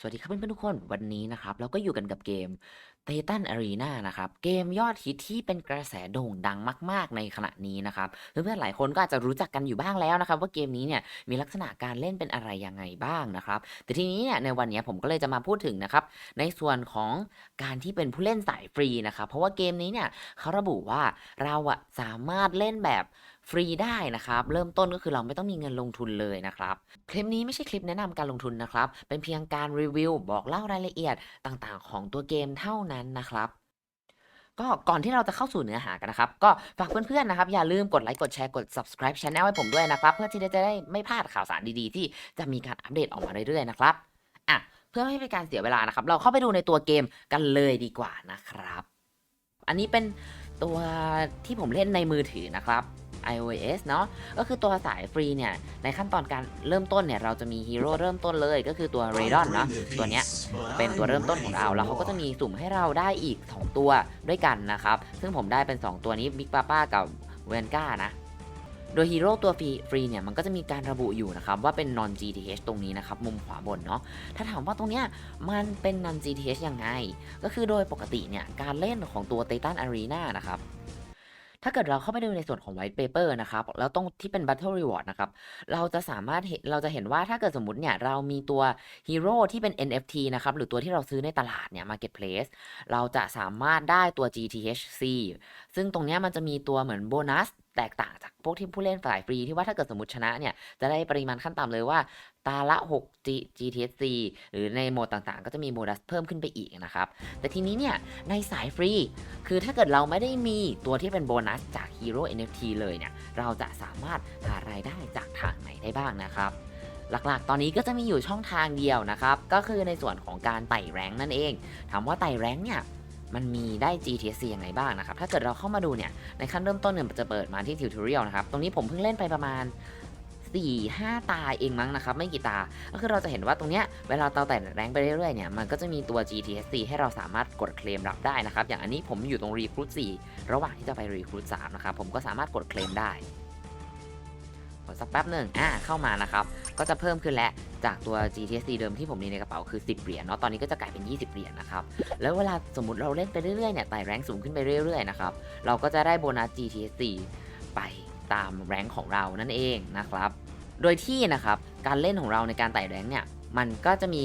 สวัสดีครับเพื่อนๆทุกคนวันนี้นะครับเราก็อยู่กันกับเกม Titan Arena นะครับเกมยอดฮิตที่เป็นกระแสโด่งดังมาก ๆ ในขณะนี้นะครับเพื่อนๆหลายคนก็อาจจะรู้จักกันอยู่บ้างแล้วนะครับ ว่าเกมนี้เนี่ยมีลักษณะการเล่นเป็นอะไรยังไงบ้างนะครับ แต่ทีนี้เนี่ยในวันนี้ผมก็เลยจะมาพูดถึงนะครับในส่วนของการที่เป็นผู้เล่นสายฟรีนะครับเพราะว่าเกมนี้เนี่ยเขาระบุว่าเราอะสามารถเล่นแบบ ฟรีได้นะครับ เริ่มต้นก็คือเราไม่ต้องมีเงินลงทุนเลยนะครับ คลิปนี้ไม่ใช่คลิปแนะนำการลงทุนนะครับ เป็นเพียงการรีวิวบอกเล่ารายละเอียดต่างๆ ของตัวเกมเท่านั้นนะครับก็ก่อนที่เราจะเข้าสู่เนื้อหากันนะครับ ก็ฝากเพื่อนๆนะครับ อย่าลืมกดไลค์กดแชร์กด subscribe channel ให้ผมด้วยนะครับ เพื่อที่จะได้ไม่พลาดข่าวสารดีๆ ที่จะมีการอัปเดตออกมาเรื่อยๆนะครับอะเพื่อไม่ให้เป็นการเสียเวลานะครับ เราเข้าไปดูในตัวเกมกันเลยดีกว่านะครับ อันนี้เป็นตัวที่ผมเล่นในมือถือนะครับ iOS เนาะก็คือตัวสายฟรีเนี่ย ในขั้นตอนการเริ่มต้นเนี่ย เราจะมีฮีโร่เริ่มต้นเลยก็คือตัว r a d o n เนาะตัวเนี้ยเป็นตัวเริ่มต้นของเรา แล้วเขาก็จะมีสุ่มให้เราได้อีก 2 ตัวด้วยกันนะครับ ซึ่งผมได้เป็น 2 ตัวนี้ Big Papa กับ v a n g a นะโดยฮีโร่ตัวฟรีฟรีเนี่ยมันก็จะมีการระบุอยู่นะครับว่าเป็น non GTH ตรงนี้นะครับมุมขวาบนเนาะถ้าถามว่าตรงเนี้ยมันเป็น non GTH ยังไง ก็คือโดยปกติเนี่ยการเล่นของตัว Titan Arena นะครับ ถ้าเกิดเราเข้าไปดูในส่วนของ white paper นะครับ แล้วตรงที่เป็น battle reward นะครับ เราจะสามารถเห็นเราจะเห็นว่าถ้าเกิดสมมติเนี่ย เรามีตัวฮีโร่ที่เป็น NFT นะครับ หรือตัวที่เราซื้อในตลาดเนี่ย marketplace เราจะสามารถได้ตัว GTHC ซึ่งตรงนี้มันจะมีตัวเหมือนโบนัส แตกต่างจากพวกที่ผู้เล่นฝ่ายฟรีที่ว่าถ้าเกิดสมมติชนะเนี่ย จะได้ปริมาณขั้นต่ำเลยว่า ตาละ 6 G GTC หรือในโหมดต่างๆ ก็จะมีโบนัสเพิ่มขึ้นไปอีกนะครับ แต่ทีนี้เนี่ย ในสายฟรี คือถ้าเกิดเราไม่ได้มีตัวที่เป็นโบนัสจากฮีโร่ NFT เลยเนี่ย เราจะสามารถหารายได้จากทางไหนได้บ้างนะครับหลักๆ ตอนนี้ก็จะมีอยู่ช่องทางเดียวนะครับ ก็คือในส่วนของการไต่แรงนั่นเอง ถามว่าไต่แรงเนี่ย มันมีได้ GTC ยังไงบ้างนะครับ ถ้าเกิดเราเข้ามาดูเนี่ย ในขั้นเริ่มต้นเนี่ยจะเปิดมาที่ tutorial นะครับ ตรงนี้ผมเพิ่งเล่นไปประมาณ4 5 ตาเองมั้งนะครับ ไม่กี่ตา ก็คือเราจะเห็นว่าตรงเนี้ยเวลาเราไต่แรงไปเรื่อยๆเนี่ยมันก็จะมีตัว GTSC ให้เราสามารถกดเคลมรับได้นะครับ อย่างอันนี้ผมอยู่ตรง Recruit 4 ระหว่างที่จะไป Recruit 3 นะครับ ผมก็สามารถกดเคลมได้ สักแป๊บหนึ่งอ่าเข้ามานะครับ ก็จะเพิ่มขึ้นแล้วจากตัว GTSC เดิมที่ผมมีในกระเป๋าคือ 10 เหรียญเนาะตอนนี้ก็จะกลายเป็น 20 เหรียญนะครับ แล้วเวลาสมมติเราเล่นไปเรื่อยๆเนี่ยไต่แรงสูงขึ้นไปเรื่อยๆนะครับเราก็จะได้โบนัส GTSC ไปตามแรงของเรานั่นเองนะครับ โดยที่นะครับการเล่นของเราในการไต่แรงเนี่ยมันก็จะมี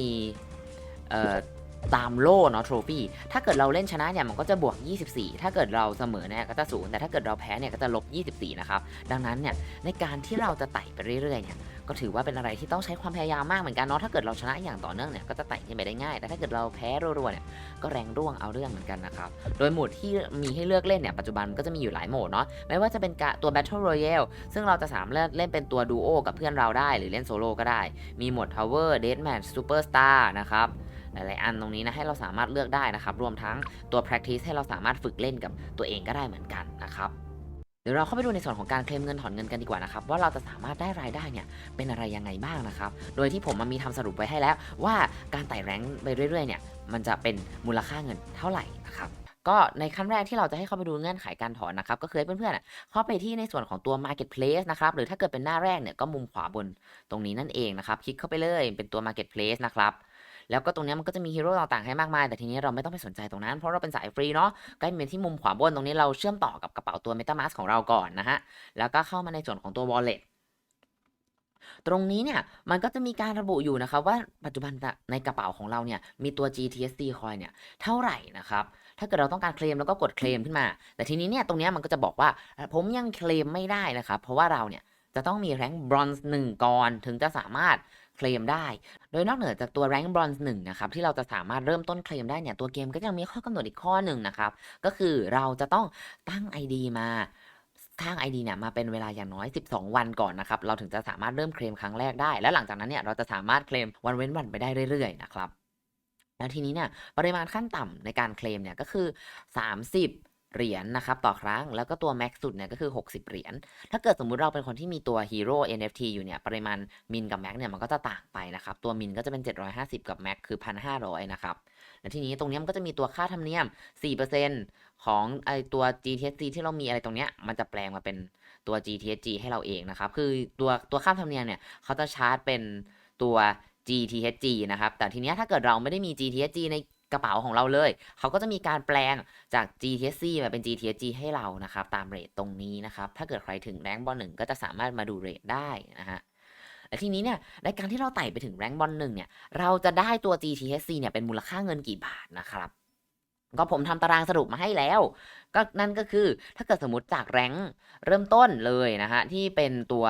เอ่อ ตามโล่เนาะโทรฟี่ถ้าเกิดเราเล่นชนะเนี่ยมันก็จะบวก 24 ถ้าเกิดเราเสมอเนี่ยก็จะศูนย์แต่ถ้าเกิดเราแพ้เนี่ยก็จะลบ 24 นะครับ ดังนั้นเนี่ยในการที่เราจะไต่ไปเรื่อยๆเนี่ยก็ถือว่าเป็นอะไรที่ต้องใช้ความพยายามมากเหมือนกันเนาะถ้าเกิดเราชนะอย่างต่อเนื่องเนี่ยก็จะไต่ขึ้นไปได้ง่าย แต่ถ้าเกิดเราแพ้รัวๆเนี่ยก็แรงร่วงเอาเรื่องเหมือนกันนะครับโดยโหมดที่มีให้เลือกเล่นเนี่ยปัจจุบันก็จะมีอยู่หลายโหมดเนาะไม่ว่าจะเป็นตัว Battle Royale ซึ่งเราจะสามารถเล่นเป็นตัวดูโอกับเพื่อนเราได้ หรือเล่นโซโล่ก็ได้ มีโหมด Tower Deathmatch Superstar นะครับ หลายๆ อันตรงนี้นะให้เราสามารถเลือกได้นะครับ รวมทั้งตัว practice ให้เราสามารถฝึกเล่นกับตัวเองก็ได้เหมือนกันนะครับเดี๋ยวเราเข้าไปดูในส่วนของการเคลมเงินถอนเงินกันดีกว่านะครับว่าเราจะสามารถได้รายได้เนี่ยเป็นอะไรยังไงบ้างนะครับ โดยที่ผมมันมีทำสรุปไว้ให้แล้ว ว่าการไต่แรงไปเรื่อยๆเนี่ยมันจะเป็นมูลค่าเงินเท่าไหร่นะครับก็ในขั้นแรกที่เราจะให้เข้าไปดูเงื่อนไขการถอนนะครับ ก็คือให้เพื่อนๆเข้าไปที่ในส่วนของตัว marketplace นะครับ หรือถ้าเกิดเป็นหน้าแรกเนี่ยก็มุมขวาบนตรงนี้นั่นเองนะครับ คลิกเข้าไปเลยเป็นตัว marketplace นะครับ แล้วก็ตรงนี้มันก็จะมีฮีโร่ต่างๆให้มากมาย แต่ทีนี้เราไม่ต้องไปสนใจตรงนั้น เพราะเราเป็นสายฟรีเนาะกล้เป็นที่มุมขวาบนตรงนี้เราเชื่อมต่อกับกระเป๋าตัว MetaMask ของเราก่อนนะฮะ แล้วก็เข้ามาในส่วนของตัว wallet ตรงนี้เนี่ยมันก็จะมีการระบุอยู่นะครับว่าปัจจุบันในกระเป๋าของเราเนี่ยมีตัว GTSC coin เนี่ยเท่าไหร่นะครับถ้าเกิดเราต้องการเคลมแล้วก็กดเคลมขึ้นมา แต่ทีนี้เนี่ยตรงนี้มันก็จะบอกว่าผมยังเคลมไม่ได้นะครับเพราะว่าเราเนี่ยจะต้องมีแรงบรอนซ์หนึ่งก่อนถึงจะสามารถ เคลมได้ โดยนอกเหนือจากตัวแรงบรอนซ์หนึ่งนะครับที่เราจะสามารถเริ่มต้นเคลมได้เนี่ยตัวเกมก็ยังมีข้อกำหนดอีกข้อหนึ่งนะครับก็คือเราจะต้องตั้ง ID มาสร้าง ID เนี่ยมาเป็นเวลาอย่างน้อย 12 วันก่อนนะครับเราถึงจะสามารถเริ่มเคลมครั้งแรกได้ แล้วหลังจากนั้นเนี่ยเราจะสามารถเคลมวันเว้นวันไปได้เรื่อยๆนะครับแล้วทีนี้เนี่ยปริมาณขั้นต่ำในการเคลมเนี่ยก็คือ 30 เหรียญนะครับ ต่อครั้งแล้วก็ตัวแม็กสุดเนี่ยก็คือ 60 เหรียญถ้าเกิดสมมุติเราเป็นคนที่มีตัวฮีโร่ NFT อยู่เนี่ยปริมาณมินกับแม็กเนี่ยมันก็จะต่างไปนะครับ ตัวมินก็จะเป็น 750 กับแม็กคือ 1,500 นะครับ แล้วทีนี้ตรงนี้มันก็จะมีตัวค่าธรรมเนียม 4%ของไอตัว GTSC ที่เรามีอะไรตรงเนี้ยมันจะแปลงมาเป็นตัว GTSG ให้เราเองนะครับ คือตัวตัวค่าธรรมเนียมเนี่ยเขาจะชาร์จเป็นตัว GTHG นะครับ แต่ทีนี้ถ้าเกิดเราไม่ได้มี GTHG ใน กระเป๋าของเราเลย เขาก็จะมีการแปลงจาก GTC มาเป็น GTG ให้เรานะครับ ตามเรทตรงนี้นะครับ ถ้าเกิดใครถึงแรงบอลหนึ่งก็จะสามารถมาดูเรทได้นะฮะและทีนี้เนี่ยในการที่เราไต่ไปถึงแรงบอลหนึ่งเนี่ย เราจะได้ตัว GTC เนี่ยเป็นมูลค่าเงินกี่บาทนะครับ ก็ผมทำตารางสรุปมาให้แล้ว ก็นั่นก็คือถ้าเกิดสมมติจากแรงเริ่มต้นเลยนะฮะที่เป็นตัว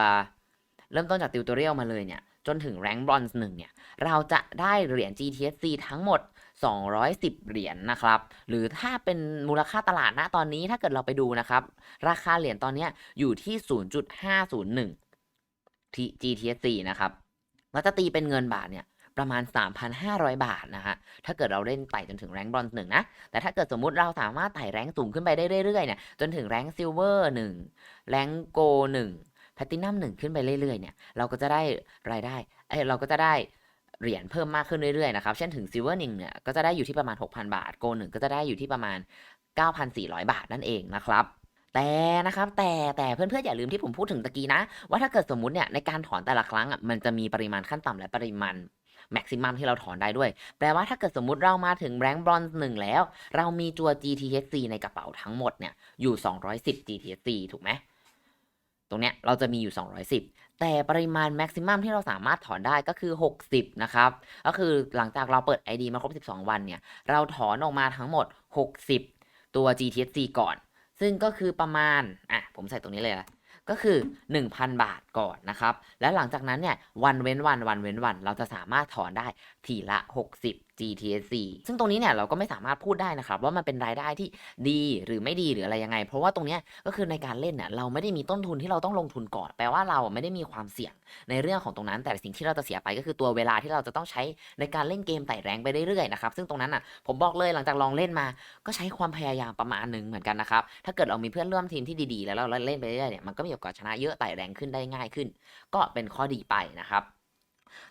เริ่มต้นจากติวตอเรียลมาเลยเนี่ยจนถึงแรงบรอนซ์หนึ่งเนี่ย เราจะได้เหรียญ GTSC ทั้งหมด 210 เหรียญนะครับ หรือถ้าเป็นมูลค่าตลาดณตอนนี้ถ้าเกิดเราไปดูนะครับ ราคาเหรียญตอนนี้อยู่ที่ 0.501ที่ GTSC นะครับแล้วจะตีเป็นเงินบาทเนี่ยประมาณ 3,500 บาทนะฮะ ถ้าเกิดเราเล่นไต่จนถึงแรงบรอนซ์หนึ่งนะ แต่ถ้าเกิดสมมุติเราสามารถไต่แรงสูงขึ้นไปได้เรื่อยๆเนี่ย จนถึงแรงซิลเวอร์หนึ่งแรงโกหนึ่งแพลตินัมหนึ่งขึ้นไปเรื่อยๆเนี่ย เราก็จะได้รายได้ เอ้เราก็จะได้ เหรียญเพิ่มมากขึ้นเรื่อยๆนะครับ เช่นถึงซิลเวอร์หนึ่งเนี่ยก็จะได้อยู่ที่ประมาณ 6,000 บาท โกลหนึ่งก็จะได้อยู่ที่ประมาณ 9,400 บาทนั่นเองนะครับแต่นะครับแต่แต่เพื่อนๆอย่าลืมที่ผมพูดถึงตะกี้นะ ว่าถ้าเกิดสมมุติเนี่ยในการถอนแต่ละครั้งอะมันจะมีปริมาณขั้นต่ำและปริมาณแม็กซิมัมที่เราถอนได้ด้วย แปลว่าถ้าเกิดสมมุติเรามาถึงแรงบรอนซ์หนึ่งแล้ว เรามีตัว GTHC ในกระเป๋าทั้งหมดเนี่ยอยู่ 210 GTHC ถูกไหม ตรงเนี้ยเราจะมีอยู่ 210 แต่ปริมาณแม็กซิมัมที่เราสามารถถอนได้ก็คือ 60 นะครับ ก็คือหลังจากเราเปิด ID มาครบ 12 วันเนี่ย เราถอนออกมาทั้งหมด 60 ตัว GTC ก่อน ซึ่งก็คือประมาณ อะ ผมใส่ตรงนี้เลยนะก็คือ 1,000 บาทก่อนนะครับ แล้วหลังจากนั้นเนี่ย วันเว้นวัน วันเว้นวัน เราจะสามารถถอนได้ทีละ 60 GTSC ซึ่งตรงนี้เนี่ยเราก็ไม่สามารถพูดได้นะครับ ว่ามันเป็นรายได้ที่ดีหรือไม่ดีหรืออะไรยังไง เพราะว่าตรงเนี้ยก็คือในการเล่นเนี่ยเราไม่ได้มีต้นทุนที่เราต้องลงทุนก่อน แปลว่าเราไม่ได้มีความเสี่ยงในเรื่องของตรงนั้น แต่สิ่งที่เราจะเสียไปก็คือตัวเวลาที่เราจะต้องใช้ในการเล่นเกมไต่แรงไปเรื่อยๆนะครับซึ่งตรงนั้นอะผมบอกเลยหลังจากลองเล่นมา ก็ใช้ความพยายามประมาณหนึ่งเหมือนกันนะครับถ้าเกิดเรามีเพื่อนร่วมทีมที่ดีๆ แล้วเราเล่นไปเรื่อยๆเนี่ยมันก็มีโอกาสชนะเยอะไต่แรงขึ้นได้ง่ายขึ้น ก็เป็นข้อดีไปนะครับ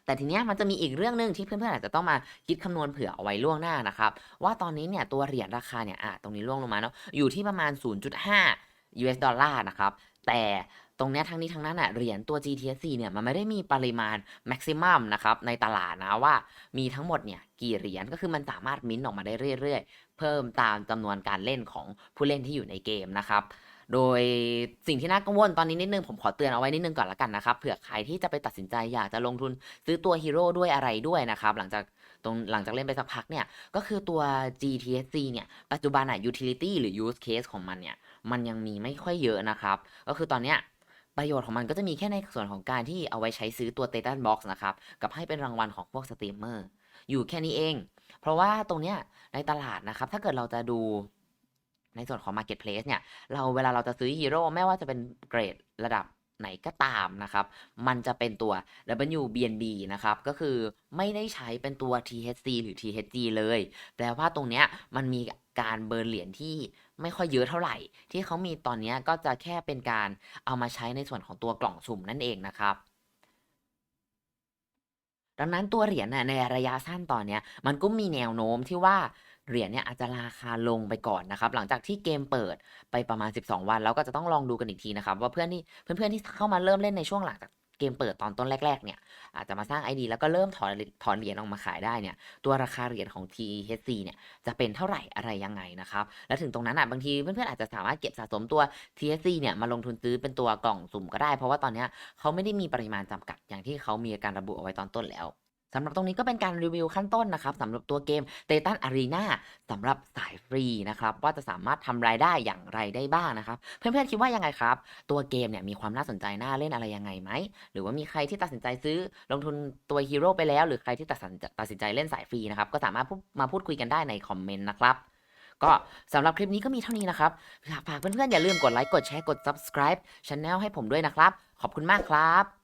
แต่ทีเนี้ยมันจะมีอีกเรื่องหนึ่งที่เพื่อนๆอาจจะต้องมาคิดคำนวณเผื่อเอาไว้ล่วงหน้านะครับว่าตอนนี้เนี่ยตัวเหรียญราคาเนี่ยอะตรงนี้ล่วงลงมาเนาะอยู่ที่ประมาณ 0.5 US ดอลลาร์นะครับแต่ตรงเนี้ยทั้งนี้ทั้งนั้นอะเหรียญตัว GTSC เนี่ยมันไม่ได้มีปริมาณแม็กซิมัมนะครับในตลาดนะว่ามีทั้งหมดเนี่ยกี่เหรียญก็คือมันสามารถมิ้นท์ออกมาได้เรื่อย ๆ เพิ่มตามจำนวนการเล่นของผู้เล่นที่อยู่ในเกมนะครับ โดยสิ่งที่น่ากังวลตอนนี้นิดนึงผมขอเตือนเอาไว้นิดนึงก่อนละกันนะครับเผื่อใครที่จะไปตัดสินใจอยากจะลงทุนซื้อตัวฮีโร่ด้วยอะไรด้วยนะครับหลังจากตรงหลังจากเล่นไปสักพักเนี่ย ก็คือตัว GTSC เนี่ย ปัจจุบันอะ utility หรือ use case ของมันเนี่ย มันยังมีไม่ค่อยเยอะนะครับ ก็คือตอนเนี้ยประโยชน์ของมันก็จะมีแค่ในส่วนของการที่เอาไว้ใช้ซื้อตัว Titan Box นะครับ กับให้เป็นรางวัลของพวกสตรีมเมอร์อยู่แค่นี้เอง เพราะว่าตรงเนี้ยในตลาดนะครับ ถ้าเกิดเราจะดู ในส่วนของ Marketplace เนี่ย เราเวลาเราจะซื้อฮีโร่ไม่ว่าจะเป็นเกรดระดับไหนก็ตามนะครับ มันจะเป็นตัว WBNB นะครับ ก็คือไม่ได้ใช้เป็นตัว THC หรือ THG เลย แปลว่าตรงเนี้ยมันมีการเบิร์นเหรียญที่ไม่ค่อยเยอะเท่าไหร่ ที่เขามีตอนเนี้ยก็จะแค่เป็นการเอามาใช้ในส่วนของตัวกล่องสุ่มนั่นเองนะครับดังนั้นตัวเหรียญนะในระยะสั้นตอนเนี้ยมันก็มีแนวโน้มที่ว่า เหรียญเนี่ยอาจจะราคาลงไปก่อนนะครับ หลังจากที่เกมเปิดไปประมาณ 12 วัน แล้วก็จะต้องลองดูกันอีกทีนะครับ ว่าเพื่อนที่เพื่อนๆที่เข้ามาเริ่มเล่นในช่วงหลังจากเกมเปิดตอนต้นแรก ๆ เนี่ย อาจจะมาสร้าง ID แล้วก็เริ่มถอนถอนเหรียญออกมาขายได้เนี่ย ตัวราคาเหรียญของ THC เนี่ย จะเป็นเท่าไหร่อะไรยังไงนะครับ และถึงตรงนั้นอะบางทีเพื่อนๆอาจจะสามารถเก็บสะสมตัว THC เนี่ย มาลงทุนซื้อเป็นตัวกล่องสุ่มก็ได้ เพราะว่าตอนนี้เขาไม่ได้มีปริมาณจำกัดอย่างที่เขามีการระบุเอาไว้ตอนต้นแล้ว สำหรับตรงนี้ก็เป็นการรีวิวขั้นต้นนะครับสำหรับตัวเกม Titan Arena สำหรับสายฟรีนะครับ ว่าจะสามารถทำรายได้อย่างไรได้บ้างนะครับ เพื่อนๆคิดว่ายังไงครับ ตัวเกมเนี่ยมีความน่าสนใจน่าเล่นอะไรยังไงไหม หรือว่ามีใครที่ตัดสินใจซื้อลงทุนตัวฮีโร่ไปแล้ว หรือใครที่ตัดสินตัดสินใจเล่นสายฟรีนะครับ ก็สามารถมาพูดคุยกันได้ในคอมเมนต์นะครับก็สำหรับคลิปนี้ก็มีเท่านี้นะครับ ฝากเพื่อนๆอย่าลืมกดไลค์ กดแชร์ กด subscribe channel ให้ผมด้วยนะครับ ขอบคุณมากครับ